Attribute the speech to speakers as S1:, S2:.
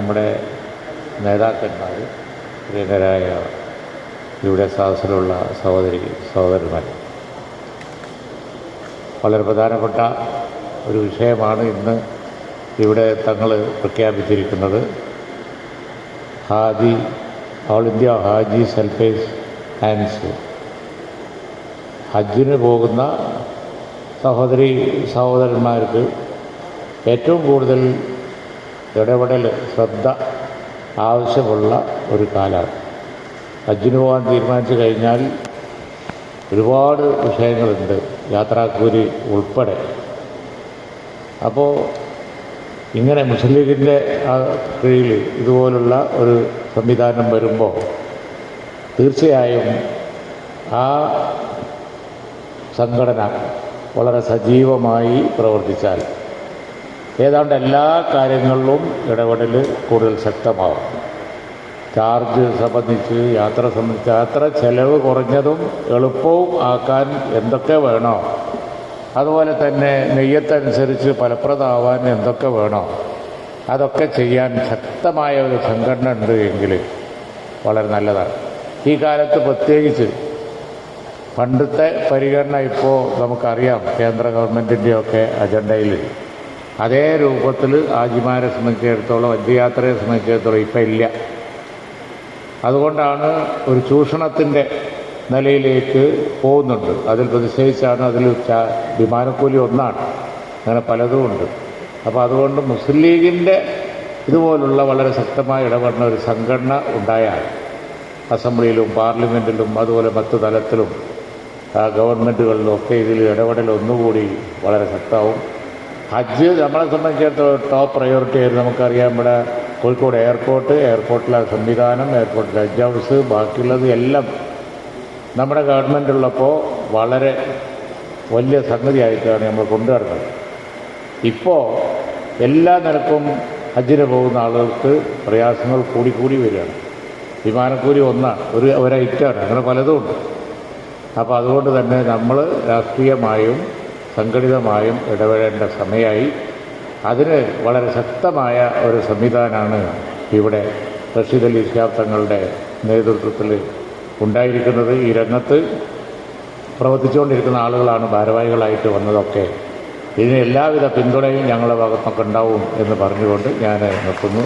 S1: നമ്മുടെ നേതാക്കന്മാർ പ്രിയങ്കരായ ഇവിടെ സദസ്സിലുള്ള സഹോദരി സഹോദരന്മാർ. വളരെ പ്രധാനപ്പെട്ട ഒരു വിഷയമാണ് ഇന്ന് ഇവിടെ തങ്ങൾ പ്രഖ്യാപിച്ചിരിക്കുന്നത്. ഹാജി ഓൾ ഇന്ത്യ ഹാജി സെൽഫേസ് ആൻഡ്സ് ഹജ്ജിന് പോകുന്ന സഹോദരി സഹോദരന്മാർക്ക് ഏറ്റവും കൂടുതൽ ഇടപെടൽ ശ്രദ്ധ ആവശ്യമുള്ള ഒരു കാലമാണ് ഹജ്ജിന് പോകാൻ തീരുമാനിച്ചു കഴിഞ്ഞാൽ ഒരുപാട് വിഷയങ്ങളുണ്ട്. യാത്രാക്കൂലി ഉൾപ്പെടെ. അപ്പോൾ ഇങ്ങനെ മുസ്ലിം ലീഗിന്റെ കീഴിൽ ഇതുപോലുള്ള ഒരു സംവിധാനം വരുമ്പോൾ തീർച്ചയായും ആ സംഘടന വളരെ സജീവമായി പ്രവർത്തിച്ചാൽ ഏതാണ്ട് എല്ലാ കാര്യങ്ങളിലും ഇടപെടൽ കൂടുതൽ ശക്തമാകും ചാർജ് സംബന്ധിച്ച് യാത്ര സംബന്ധിച്ച് യാത്ര ചെലവ് കുറഞ്ഞതും എളുപ്പവും ആക്കാൻ എന്തൊക്കെ വേണോ അതുപോലെ തന്നെ നെയ്യത്തനുസരിച്ച് ഫലപ്രദമാവാൻ എന്തൊക്കെ വേണോ അതൊക്കെ ചെയ്യാൻ ശക്തമായ ഒരു സംഘടന ഉണ്ട് എങ്കിൽ വളരെ നല്ലതാണ്. ഈ കാലത്ത് പ്രത്യേകിച്ച് പണ്ടത്തെ പരിഗണന ഇപ്പോൾ നമുക്കറിയാം കേന്ദ്ര ഗവൺമെന്റിന്റെയൊക്കെ അജണ്ടയിൽ. അതേ രൂപത്തിൽ ആജിമാരെ സംബന്ധിച്ചിടത്തോളം വന്യയാത്രയെ സംബന്ധിച്ചിടത്തോളം ഇപ്പം ഇല്ല. അതുകൊണ്ടാണ് ഒരു ചൂഷണത്തിന്റെ നിലയിലേക്ക് പോകുന്നുണ്ട്. അതിൽ പ്രതിഷേധിച്ചാണ് അതിൽ വിമാനക്കൂലി ഒന്നാണ്. അങ്ങനെ പലതും ഉണ്ട്. അപ്പോൾ അതുകൊണ്ട് മുസ്ലിം ലീഗിന്റെ ഇതുപോലുള്ള വളരെ ശക്തമായ ഇടപെടുന്ന ഒരു സംഘടന ഉണ്ടായാൽ അസംബ്ലിയിലും പാർലമെന്റിലും അതുപോലെ മറ്റു തലത്തിലും ഗവൺമെന്റുകളിലും ഒക്കെ ഇതിൽ ഇടപെടൽ ഒന്നുകൂടി വളരെ ശക്തമാവും ഹജ്ജ് നമ്മളെ സംബന്ധിച്ചിടത്തോളം ടോപ്പ് പ്രയോറിറ്റി ആയിരുന്നു നമുക്കറിയാം ഇവിടെ കോഴിക്കോട് എയർപോർട്ട് എയർപോർട്ടിലെ സംവിധാനം എയർപോർട്ടിലെ ഹജ്ജ് ഹൗസ് ബാക്കിയുള്ളത് എല്ലാം നമ്മുടെ ഗവൺമെന്റ് ഉള്ളപ്പോൾ വളരെ വലിയ സംഗതിയായിട്ടാണ് നമ്മൾ കൊണ്ടുവരുന്നത്. ഇപ്പോൾ എല്ലാ നിരക്കും ഹജ്ജിന് പോകുന്ന ആളുകൾക്ക് പ്രയാസങ്ങൾ കൂടിക്കൂടി വരികയാണ്. വിമാനക്കൂലി ഒന്നാണ് ഒരു ഒരു ഐറ്റമാണ് അങ്ങനെ പലതും ഉണ്ട്. അപ്പോൾ അതുകൊണ്ട് തന്നെ നമ്മൾ രാഷ്ട്രീയമായും സംഘടിതമായും ഇടപെടേണ്ട സമയമായി. അതിന് വളരെ ശക്തമായ ഒരു സംവിധാനമാണ് ഇവിടെ റഷീദ് അലി ഇസ്ലാം തങ്ങളുടെ നേതൃത്വത്തിൽ ഉണ്ടായിരിക്കുന്നത്. ഈ രംഗത്ത് പ്രവർത്തിച്ചുകൊണ്ടിരിക്കുന്ന ആളുകളാണ് ഭാരവാഹികളായിട്ട് വന്നതൊക്കെ. ഇതിന് എല്ലാവിധ പിന്തുണയും ഞങ്ങളുടെ ഭാഗത്തൊക്കെ ഉണ്ടാവും എന്ന് പറഞ്ഞുകൊണ്ട് ഞാൻ നിർത്തുന്നു.